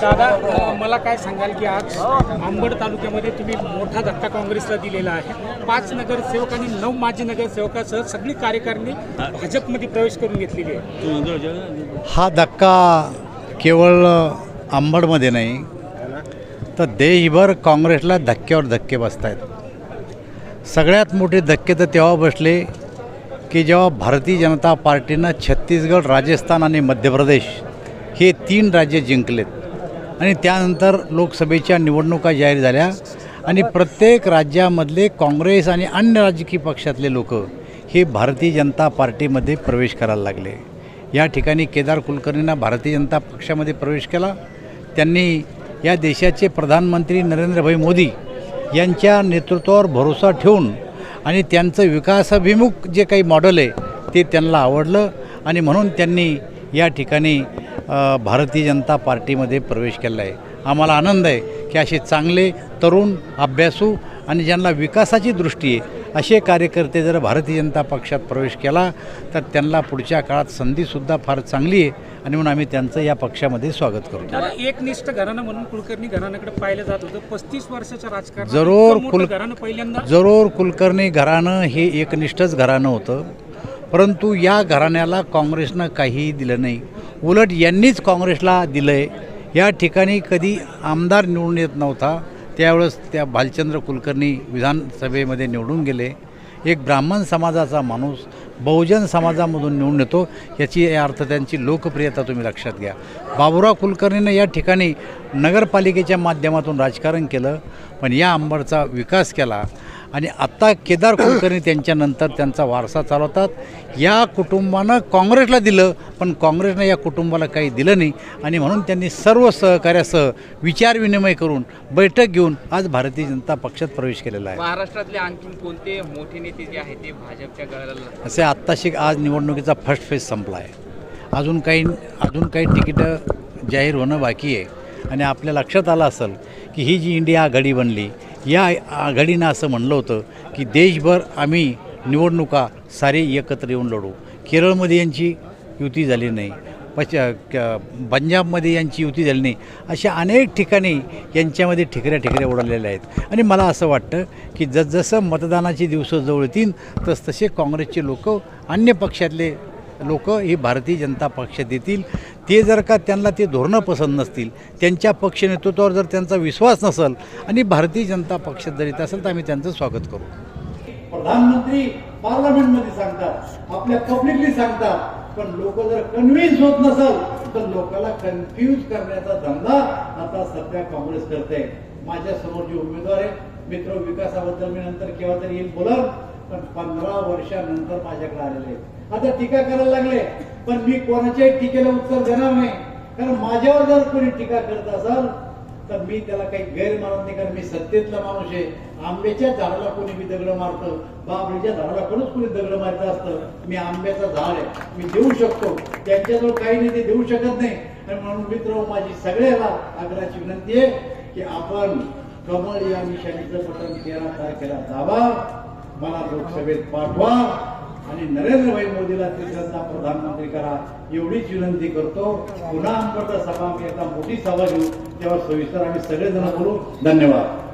दादा मला काय सांगाल की आज आंबड तालुक्यामध्ये तुम्ही मोठा धक्का काँग्रेसला दिलेला आहे. पाच नगरसेवक आणि नऊ माजी नगरसेवकासह सगळी कार्यकारिणी भाजपमध्ये प्रवेश करून घेतलेली आहे. हा धक्का केवळ आंबडमध्ये नाही तर देशभर काँग्रेसला धक्क्यावर धक्के बसत आहेत सगळ्यात मोठे धक्के तर तेव्हा बसले की जेव्हा भारतीय जनता पार्टीनं छत्तीसगड राजस्थान आणि मध्य प्रदेश हे तीन राज्य जिंकलेत. आणि त्यानंतर लोकसभेच्या निवडणुका जाहीर झाल्या. आणि प्रत्येक राज्यामधले काँग्रेस आणि अन्य राजकीय पक्षातले लोक हे भारतीय जनता पार्टीमध्ये प्रवेश करायला लागले. या ठिकाणी केदार कुलकर्णींना भारतीय जनता पक्षामध्ये प्रवेश केला. त्यांनी या देशाचे प्रधानमंत्री नरेंद्रभाई मोदी यांच्या नेतृत्वावर भरोसा ठेवून आणि त्यांचं विकासाभिमुख जे काही मॉडेल आहे ते त्यांना आवडलं. आणि म्हणून त्यांनी या ठिकाणी भारतीय जनता पार्टीमध्ये प्रवेश केला आहे. आम्हाला आनंद आहे की असे चांगले तरुण अभ्यासू आणि ज्यांना विकासाची दृष्टी आहे असे कार्यकर्ते जर भारतीय जनता पक्षात प्रवेश केला तर त्यांना पुढच्या काळात संधीसुद्धा फार चांगली आहे आणि म्हणून आम्ही त्यांचं या पक्षामध्ये स्वागत करू. दादा एकनिष्ठ घराणं म्हणून कुलकर्णी घराण्याकडे पाहिलं जात होतं. पस्तीस वर्षाच्या राजकारणात जरूर कुल- पहिल्यांदा जरूर कुलकर्णी घराणं हे एकनिष्ठच घराणं होतं. परंतु या घराण्याला काँग्रेसनं काहीही दिलं नाही. उलट यांनीच काँग्रेसला दिलं आहे या ठिकाणी कधी आमदार निवडून येत नव्हता त्यावेळेस त्या भालचंद्र कुलकर्णी विधानसभेमध्ये निवडून गेले. एक ब्राह्मण समाजाचा माणूस बहुजन समाजामधून निवडून येतो याची अर्थ त्यांची लोकप्रियता तुम्ही लक्षात घ्या. बाबुराव कुलकर्णीनं या ठिकाणी नगरपालिकेच्या माध्यमातून राजकारण केलं पण या आंबडचा विकास केला. आणि आत्ता केदार कुलकर्णी त्यांच्यानंतर त्यांचा वारसा चालवतात. या कुटुंबानं काँग्रेसला दिलं पण काँग्रेसनं या कुटुंबाला काही दिलं नाही. आणि म्हणून त्यांनी सर्व सहकार्यासह विचारविनिमय करून बैठक घेऊन आज भारतीय जनता पक्षात प्रवेश केलेला आहे. महाराष्ट्रातले आणखी कोणते मोठे नेते जे आहेत ते भाजपच्या गळाला असे आत्ताशी आज निवडणुकीचा फर्स्ट फेज संपला आहे अजून काही अजून काही तिकीटं जाहीर होणं बाकी आहे. आणि आपल्या लक्षात आलं असेल की ही जी इंडिया आघाडी बनली या आघाडीनं असं म्हणलं होतं की देशभर आम्ही निवडणुका सारे एकत्र येऊन लढू. केरळमध्ये यांची युती झाली नाही. पश पंजाबमध्ये यांची युती झाली नाही. अशा अनेक ठिकाणी यांच्यामध्ये ठिकऱ्या ठिकऱ्या उडालेल्या आहेत. आणि मला असं वाटतं की जसजसं मतदानाची दिवस जवळ येतील तसतसे काँग्रेसचे लोक अन्य पक्षातले लोक हे भारतीय जनता पक्ष देतील. ते जर का त्यांना ते धोरणं पसंत नसतील त्यांच्या पक्ष नेतृत्वावर जर त्यांचा विश्वास नसेल आणि भारतीय जनता पक्षात जर येत असेल तर आम्ही त्यांचं स्वागत करू. प्रधानमंत्री पार्लमेंटमध्ये सांगतात आपल्या पब्लिकली सांगतात पण लोक जर कन्व्हिन्स होत नसल तर लोकांना कन्फ्यूज करण्याचा धंदा आता सध्या काँग्रेस करते. माझ्यासमोर जे उमेदवार आहे मित्र विकासाबद्दल मी नंतर केव्हा तरी येईल बोलत पण पंधरा वर्षानंतर माझ्याकडे आलेले आहेत. आता टीका करायला लागले. पण मी कोणाच्याही टीकेला उत्तर देणार नाही. कारण माझ्यावर जर कोणी टीका करत असाल तर मी त्याला काही गैर मानत नाही. कारण मी सत्तेतला माणूस आहे. आंब्याच्या झाडाला कोणी मी दगड मारतो? बाबळीच्या झाडाला कोणच कोणी दगड मारत असतं? मी आंब्याचं झाड आहे. मी देऊ शकतो. त्यांच्याजवळ काही नाही ते देऊ शकत नाही. आणि म्हणून मित्र माझी सगळ्याला आग्रहाची विनंती आहे की आपण कमळ या निशाणीचं बटन तेरा तारखेला दाबा. मला लोकसभेत पाठवा. आणि नरेंद्रभाई मोदीला तिसऱ्यांदा प्रधानमंत्री करा एवढीच विनंती करतो. पुन्हा आमच्या सभा मोठी सभा घेऊ तेव्हा सविस्तर आम्ही सगळेजण बोलू. धन्यवाद.